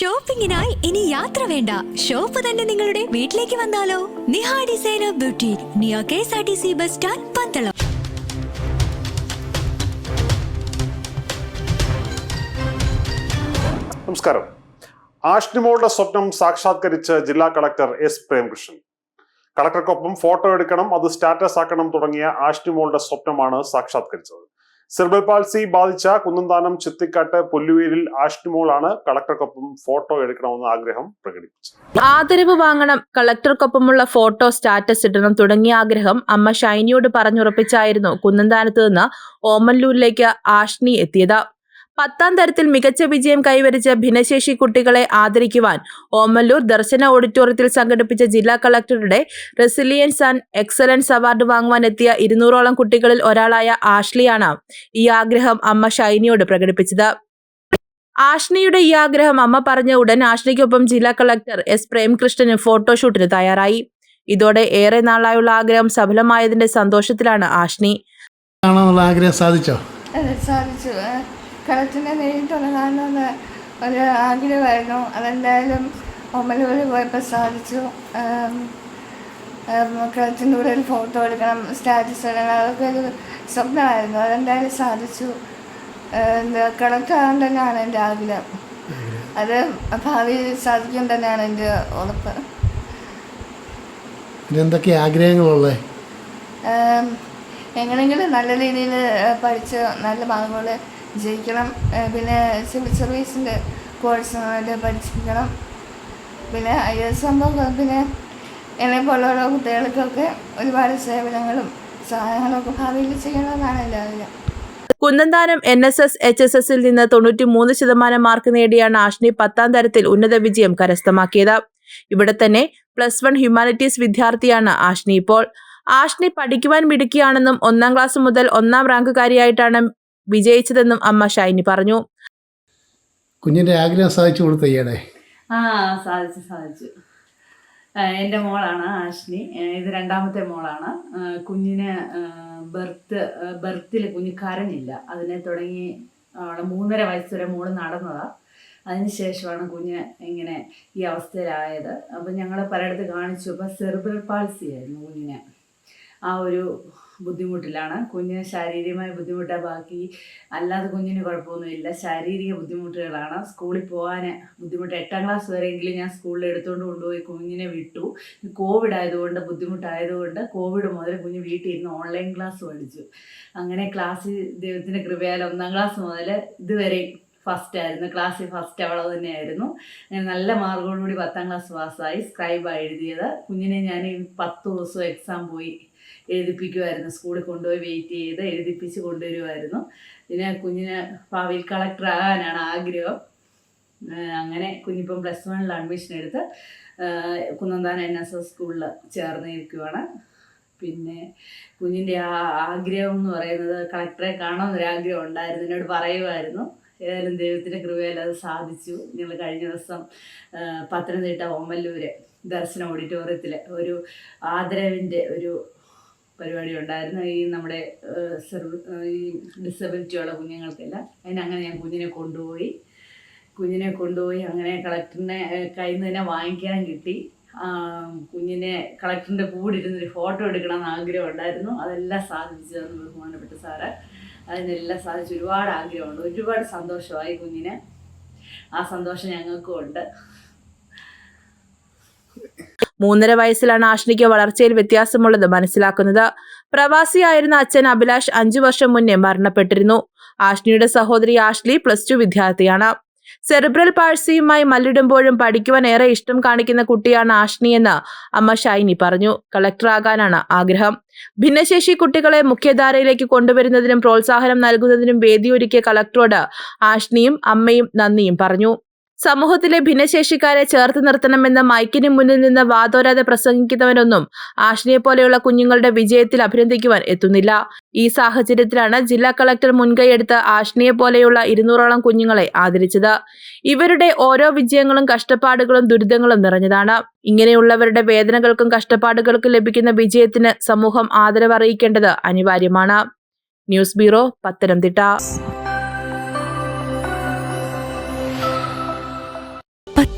ഷോപ്പിംഗിനായി ഇനി യാത്ര വേണ്ട. ഷോപ്പ് തന്നെ നിങ്ങളുടെ വീട്ടിലേക്ക് വന്നാലോ? Niha designer beauty near K S R T C bus stand Pandalam. നമസ്കാരം. ആഷ്നിമോളുടെ സ്വപ്നം സാക്ഷാത്കരിച്ച് ജില്ലാ കളക്ടർ എസ് പ്രേംകൃഷ്ണൻ. കളക്ടർക്കൊപ്പം ഫോട്ടോ എടുക്കണം അത് സ്റ്റാറ്റസ് ആക്കണം തുടങ്ങിയ ആഷ്നിമോളുടെ സ്വപ്നമാണ് സാക്ഷാത്കരിച്ചത്. സെർബൽ പാൾസി ബാധിച്ച കുന്നന്താനം ചിത്തിക്കാട്ട് പുല്ലുവീരിൽ ആണ് കളക്ടർക്കൊപ്പം ഫോട്ടോ എടുക്കണമെന്ന് ആഗ്രഹം പ്രകടിപ്പിച്ചു. ആദരവ് വാങ്ങണം കളക്ടർക്കൊപ്പമുള്ള ഫോട്ടോ സ്റ്റാറ്റസ് ഇടണം തുടങ്ങിയ ആഗ്രഹം അമ്മ ഷൈനിയോട് പറഞ്ഞുറപ്പിച്ചായിരുന്നു കുന്നന്താനത്ത് നിന്ന് ഓമല്ലൂരിലേക്ക് ആഷ്നി എത്തിയത്. പത്താം തരത്തിൽ മികച്ച വിജയം കൈവരിച്ച ഭിന്നശേഷി കുട്ടികളെ ആദരിക്കുവാൻ ഓമല്ലൂർ ദർശന ഓഡിറ്റോറിയത്തിൽ സംഘടിപ്പിച്ച ജില്ലാ കളക്ടറുടെ റെസിലിയൻസ് ആൻഡ് എക്സലൻസ് അവാർഡ് വാങ്ങുവാൻ എത്തിയ ഇരുന്നൂറോളം കുട്ടികളിൽ ഒരാളായ ആഷ്ലിയാണ് ഈ ആഗ്രഹം അമ്മ ഷൈനിയോട് പ്രകടിപ്പിച്ചത്. ആഷ്നിയുടെ ഈ ആഗ്രഹം അമ്മ പറഞ്ഞ ഉടൻ ആഷ്നിക്കൊപ്പം ജില്ലാ കളക്ടർ എസ് പ്രേംകൃഷ്ണന് ഫോട്ടോഷൂട്ടിന് തയ്യാറായി. ഇതോടെ ഏറെ നാളായുള്ള ആഗ്രഹം സഫലമായതിന്റെ സന്തോഷത്തിലാണ് ആഷ്നി ആഗ്രഹം സാധിച്ചോ? അത് സാധിച്ചു. കളത്തിനെ നേരിട്ടുള്ള കാണുന്ന ഒരു ആഗ്രഹമായിരുന്നു. അതെന്തായാലും ഒമ്മലൂരിൽ പോയപ്പോൾ സാധിച്ചു. കളത്തിന്റെ കൂടെ ഒരു ഫോട്ടോ എടുക്കണം സ്റ്റാറ്റസ് ഇടണം അതൊക്കെ ഒരു സ്വപ്നമായിരുന്നു. അതെന്തായാലും സാധിച്ചു. എന്താ കളക്ടർ ആകാൻ തന്നെയാണ് എന്റെ ആഗ്രഹം. അത് ഭാവിയിൽ സാധിക്കും തന്നെയാണ് എന്റെ ഉറപ്പ്. എന്തൊക്കെ ആഗ്രഹങ്ങളുള്ളത് എങ്ങനെങ്കിലും എങ്ങനെയെങ്കിലും നല്ല രീതിയിൽ പഠിച്ച് നല്ല മാർക്കുകൾ ജയിക്കണം. പിന്നെ സിവിൽ സർവീസിന്റെ കോഴ്സ് നന്നായിട്ട് പഠിച്ചിരിക്കണം പിന്നെ ഐ എസ് ആകുമ്പോൾ പിന്നെ എന്നെ പോലുള്ള കുട്ടികൾക്കൊക്കെ ഒരുപാട് സേവനങ്ങളും സഹായങ്ങളൊക്കെ ഭാവിയിൽ ചെയ്യണമെന്നാണ് എല്ലാവരും. Kunnanthanam N S S H S എസിൽ നിന്ന് തൊണ്ണൂറ്റി മൂന്ന് ശതമാനം മാർക്ക് നേടിയാണ് ആഷ്നി പത്താം തരത്തിൽ ഉന്നത വിജയം കരസ്ഥമാക്കിയത്. ഇവിടെ തന്നെ പ്ലസ് വൺ ഹ്യൂമാനിറ്റീസ് വിദ്യാർത്ഥിയാണ് ആഷ്നി ഇപ്പോൾ. ആഷ്നി പഠിക്കുവാൻ മിടുക്കിയാണെന്നും ഒന്നാം ക്ലാസ് മുതൽ ഒന്നാം റാങ്കുകാരിയായിട്ടാണ് വിജയിച്ചതെന്നും അമ്മ ഷൈനി പറഞ്ഞു. കുഞ്ഞിന്റെ ആഗ്രഹം സാധിച്ചു കൊടുത്ത ഈയിടെ? ആ സാധിച്ചു സാധിച്ചു. എന്റെ മോളാണ് ആഷ്നി. ഇത് രണ്ടാമത്തെ മോളാണ്. കുഞ്ഞിന് ബർത്ത് ബർത്തിൽ കുഞ്ഞ് കരഞ്ഞില്ല. അതിനെ തുടങ്ങി അവളെ മൂന്നര വയസ്സ് വരെ മോൾ നടന്നതാ. അതിനുശേഷമാണ് കുഞ്ഞ് ഇങ്ങനെ ഈ അവസ്ഥയിലായത്. അപ്പം ഞങ്ങൾ പലയിടത്ത് കാണിച്ചു. അപ്പം സെർബ്രൽ പാൾസി ആയിരുന്നു കുഞ്ഞിന്. ആ ഒരു ബുദ്ധിമുട്ടിലാണ്. കുഞ്ഞിന് ശാരീരികമായ ബുദ്ധിമുട്ടാണ് ബാക്കി. അല്ലാതെ കുഞ്ഞിന് കുഴപ്പമൊന്നുമില്ല. ശാരീരിക ബുദ്ധിമുട്ടുകളാണ്. സ്കൂളിൽ പോകാൻ ബുദ്ധിമുട്ട് എട്ടാം ക്ലാസ് വരെയെങ്കിലും ഞാൻ സ്കൂളിൽ എടുത്തുകൊണ്ട് കൊണ്ടുപോയി കുഞ്ഞിനെ വിട്ടു. കോവിഡ് ആയതുകൊണ്ട് ബുദ്ധിമുട്ടായതുകൊണ്ട് കോവിഡ് മുതൽ കുഞ്ഞ് വീട്ടിൽ ഇരുന്ന് ഓൺലൈൻ ക്ലാസ് പഠിച്ചു. അങ്ങനെ ക്ലാസ് ദൈവത്തിന്റെ കൃപയാൽ ഒന്നാം ക്ലാസ് മുതൽ ഇതുവരെ ഫസ്റ്റ് ആയിരുന്നു. ക്ലാസ്സിൽ ഫസ്റ്റ് അവളെ തന്നെയായിരുന്നു. ഞാൻ നല്ല മാർക്കോടുകൂടി പത്താം ക്ലാസ് പാസ്സായി സ്ക്രൈബാണ് എഴുതിയത്. കുഞ്ഞിനെ ഞാൻ പത്ത് ദിവസം എക്സാം പോയി എഴുതിപ്പിക്കുമായിരുന്നു സ്കൂളിൽ കൊണ്ടുപോയി വെയിറ്റ് ചെയ്ത് എഴുതിപ്പിച്ച് കൊണ്ടുവരുമായിരുന്നു പിന്നെ കുഞ്ഞിന് ഭാവിയിൽ കളക്ടർ ആകാനാണ് ആഗ്രഹം. അങ്ങനെ കുഞ്ഞിപ്പം പ്ലസ് വണ്ണിൽ അഡ്മിഷൻ എടുത്ത് കുന്നന്താനം എൻ എസ് എസ് സ്കൂളിൽ ചേർന്നിരിക്കുവാണ്. പിന്നെ കുഞ്ഞിന്റെ ആ ആഗ്രഹം എന്ന് പറയുന്നത് കളക്ടറെ കാണാമെന്നൊരാഗ്രഹം ഉണ്ടായിരുന്നു. എന്നോട് പറയുമായിരുന്നു ഏതായാലും ദൈവത്തിന്റെ കൃപയാൽ അത് സാധിച്ചു. ഞങ്ങൾ കഴിഞ്ഞ ദിവസം പത്തനംതിട്ട ഓമല്ലൂര് ദർശന ഓഡിറ്റോറിയത്തിൽ ഒരു ആദരവിന്റെ ഒരു പരിപാടി ഉണ്ടായിരുന്നു. ഈ നമ്മുടെ ഈ ഡിസബിലിറ്റിയുള്ള കുഞ്ഞുങ്ങൾക്കെല്ലാം. അതിനങ്ങനെ ഞാൻ കുഞ്ഞിനെ കൊണ്ടുപോയി. കുഞ്ഞിനെ കൊണ്ടുപോയി അങ്ങനെ കളക്ടറിനെ കയ്യിൽ നിന്ന് തന്നെ വാങ്ങിക്കാൻ കിട്ടി. കുഞ്ഞിനെ കളക്ടറിന്റെ കൂടെ ഇരുന്നൊരു ഫോട്ടോ എടുക്കണം എന്ന് ആഗ്രഹം ഉണ്ടായിരുന്നു അതെല്ലാം സാധിച്ചു തന്നു ബഹുമാനപ്പെട്ട സാറ്. അതിനെല്ലാം സാധിച്ചു ഒരുപാട് ആഗ്രഹമുണ്ട്. ഒരുപാട് സന്തോഷമായി കുഞ്ഞിന്. ആ സന്തോഷം ഞങ്ങൾക്കും ഉണ്ട് മൂന്നര വയസ്സിലാണ് ആഷ്ണിക്ക് വളർച്ചയിൽ വ്യത്യാസമുള്ളത് മനസ്സിലാക്കുന്നത്. പ്രവാസിയായിരുന്ന അച്ഛൻ അഭിലാഷ് അഞ്ചു വർഷം മുന്നേ മരണപ്പെട്ടിരുന്നു. ആഷ്നിയുടെ സഹോദരി ആഷ്ലി പ്ലസ് ടു വിദ്യാർത്ഥിയാണ്. സെറിബ്രൽ പാഴ്സിയുമായി മല്ലിടുമ്പോഴും പഠിക്കുവാൻ ഏറെ ഇഷ്ടം കാണിക്കുന്ന കുട്ടിയാണ് ആഷ്നി അമ്മ ഷൈനി പറഞ്ഞു. കളക്ടറാകാനാണ് ആഗ്രഹം. ഭിന്നശേഷി കുട്ടികളെ മുഖ്യധാരയിലേക്ക് കൊണ്ടുവരുന്നതിനും പ്രോത്സാഹനം നൽകുന്നതിനും വേദിയൊരുക്കിയ കളക്ടറോട് ആഷ്നിയും അമ്മയും നന്ദിയും പറഞ്ഞു. സമൂഹത്തിലെ ഭിന്നശേഷിക്കാരെ ചേർത്ത് നിർത്തണമെന്ന് മൈക്കിന് മുന്നിൽ നിന്ന് വാതോരാതെ പ്രസംഗിക്കുന്നവരൊന്നും ആഷ്നിയെ പോലെയുള്ള കുഞ്ഞുങ്ങളുടെ വിജയത്തിൽ അഭിനന്ദിക്കുവാൻ എത്തുന്നില്ല. ഈ സാഹചര്യത്തിലാണ് ജില്ലാ കളക്ടർ മുൻകൈയെടുത്ത് ആഷ്നിയെ പോലെയുള്ള ഇരുന്നൂറോളം കുഞ്ഞുങ്ങളെ ആദരിച്ചത്. ഇവരുടെ ഓരോ വിജയങ്ങളും കഷ്ടപ്പാടുകളും ദുരിതങ്ങളും നിറഞ്ഞതാണ്. ഇങ്ങനെയുള്ളവരുടെ വേദനകൾക്കും കഷ്ടപ്പാടുകൾക്കും ലഭിക്കുന്ന വിജയത്തിന് സമൂഹം ആദരവ് ആദരവറിയിക്കേണ്ടത് അനിവാര്യമാണ്. News bureau Pathanamthitta.